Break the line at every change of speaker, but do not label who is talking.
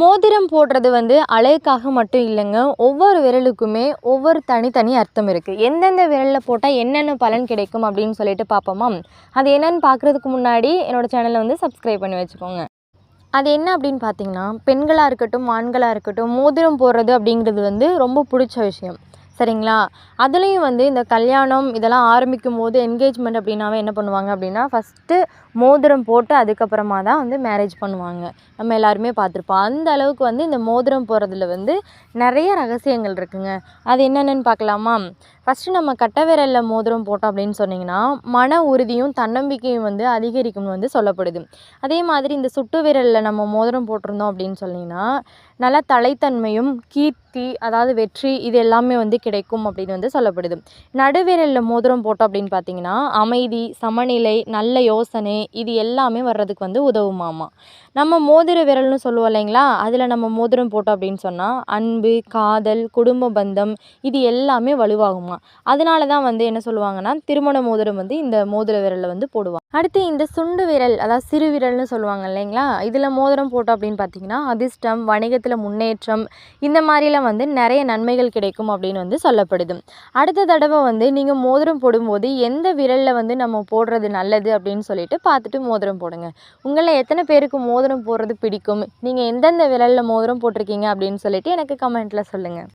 மோதிரம் போடுறது வந்து அழகுக்காக மட்டும் இல்லைங்க. ஒவ்வொரு விரலுக்குமே ஒவ்வொரு தனித்தனி அர்த்தம் இருக்குது எந்தெந்த விரலில் போட்டால் என்னென்ன பலன் கிடைக்கும் அப்படின்னு சொல்லிட்டு பார்ப்போமா? அது என்னென்னு பார்க்குறதுக்கு முன்னாடி என்னோடய சேனலை வந்து சப்ஸ்கிரைப் பண்ணி வச்சுக்கோங்க. அது என்ன அப்படின்னு பார்த்தீங்கன்னா பெண்களாக இருக்கட்டும் ஆண்களாக இருக்கட்டும் மோதிரம் போடுறது அப்படிங்கிறது வந்து ரொம்ப பிடிச்ச விஷயம். சரிங்களா? அதுலேயும் வந்து இந்த கல்யாணம் இதெல்லாம் ஆரம்பிக்கும் போது என்கேஜ்மெண்ட் அப்படின்னாவே என்ன பண்ணுவாங்க அப்படின்னா ஃபஸ்ட்டு மோதிரம் போட்டு அதுக்கப்புறமா தான் வந்து மேரேஜ் பண்ணுவாங்க. நம்ம எல்லாருமே பார்த்துருப்போம். அந்த அளவுக்கு வந்து இந்த மோதிரம் போகிறதுல வந்து நிறைய ரகசியங்கள் இருக்குங்க. அது என்னென்னு பார்க்கலாமா? ஃபஸ்ட்டு நம்ம கட்ட விரலில் மோதிரம் போட்டோம் அப்படின்னு சொன்னிங்கன்னா மன உறுதியும் தன்னம்பிக்கையும் வந்து அதிகரிக்கும்னு வந்து சொல்லப்படுது. அதே மாதிரி இந்த சுட்டு விரலில் நம்ம மோதிரம் போட்டிருந்தோம் அப்படின்னு சொன்னிங்கன்னா நல்லா தலைத்தன்மையும் கீர்த்தி அதாவது வெற்றி இது எல்லாமே வந்து கிடைக்கும் அப்படின்னு வந்து சொல்லப்படுது. நடுவிரலில் மோதிரம் போட்டோம் அப்படின்னு பார்த்தீங்கன்னா அமைதி சமநிலை நல்ல யோசனை இது எல்லாமே வர்றதுக்கு வந்து உதவுமாமா நம்ம மோதிர விரல்னு சொல்லுவோம் இல்லைங்களா? அதில் நம்ம மோதிரம் போட்டோம் அப்படின்னு சொன்னால் அன்பு காதல் குடும்ப பந்தம் இது எல்லாமே வலுவாகுமா? அதனால தான் வந்து என்ன சொல்லுவாங்கன்னா திருமண மோதிரம் வந்து இந்த மோதிர விரலில் வந்து போடுவாங்க. அடுத்து இந்த சுண்டு விரல் அதாவது சிறு விரல்னு சொல்லுவாங்க இல்லைங்களா? இதில் மோதிரம் போட்டோம் அப்படின்னு பார்த்தீங்கன்னா அதிர்ஷ்டம் வணிகத்தில் முன்னேற்றம் இந்த மாதிரிலாம் வந்து நிறைய நன்மைகள் கிடைக்கும் அப்படின்னு வந்து வந்து சொல்லப்படுது. அடுத்த தடவை வந்து நீங்கள் மோதிரம் போடும்போது எந்த விரலில் வந்து நம்ம போடுறது நல்லது அப்படின்னு சொல்லிட்டு பார்த்துட்டு மோதிரம் போடுங்க. உங்களில் எத்தனை பேருக்கு மோதிரம் போடுறது பிடிக்கும்? நீங்கள் எந்தெந்த விரலில் மோதிரம் போட்டிருக்கீங்க அப்படின்னு சொல்லிட்டு எனக்கு கமெண்ட்டில் சொல்லுங்கள்